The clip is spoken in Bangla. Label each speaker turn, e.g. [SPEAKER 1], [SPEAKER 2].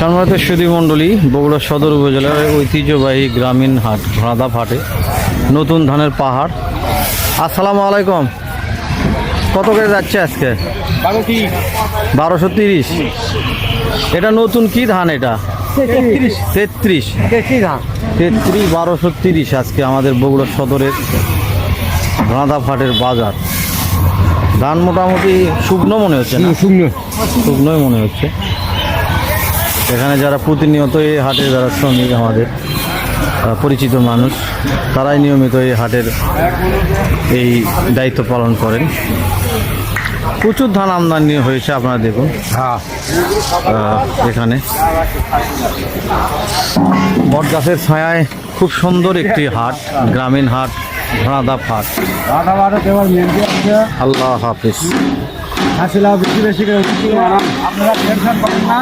[SPEAKER 1] সম্মানিত সুদী মণ্ডলী বগুড়া সদর উপজেলার ঐতিহ্যবাহী গ্রামীণ হাট ঘোড়াদা হাটে নতুন ধানের পাহাড়। আসসালামু আলাইকুম। কত করে যাচ্ছে আজকে? বারোশো তিরিশ। এটা নতুন কি ধান এটা?
[SPEAKER 2] তেত্রিশ।
[SPEAKER 1] তেত্রিশ। বারোশো তিরিশ আজকে আমাদের বগুড়া সদরের ঘোড়াদা ফাটের বাজার। ধান মোটামুটি শুকনো মনে হচ্ছে না?
[SPEAKER 2] শুকনো।
[SPEAKER 1] শুকনোই মনে হচ্ছে। এখানে যারা প্রতিনিয়ত এই হাটের যারা শ্রমিক আমাদের পরিচিত মানুষ তারাই নিয়মিত এই হাটের এই দায়িত্ব পালন করেন। প্রচুর ধান আমদানি হয়েছে আপনারা দেখুন
[SPEAKER 2] হ্যাঁ।
[SPEAKER 1] এখানে। বট গাছের ছায়ায় খুব সুন্দর একটি হাট গ্রামীণ হাট ঘোড়াদাপ হাট। আল্লাহ হাফিজ।
[SPEAKER 2] বেশি বেশি করে আপনারা টেনশন করেন না।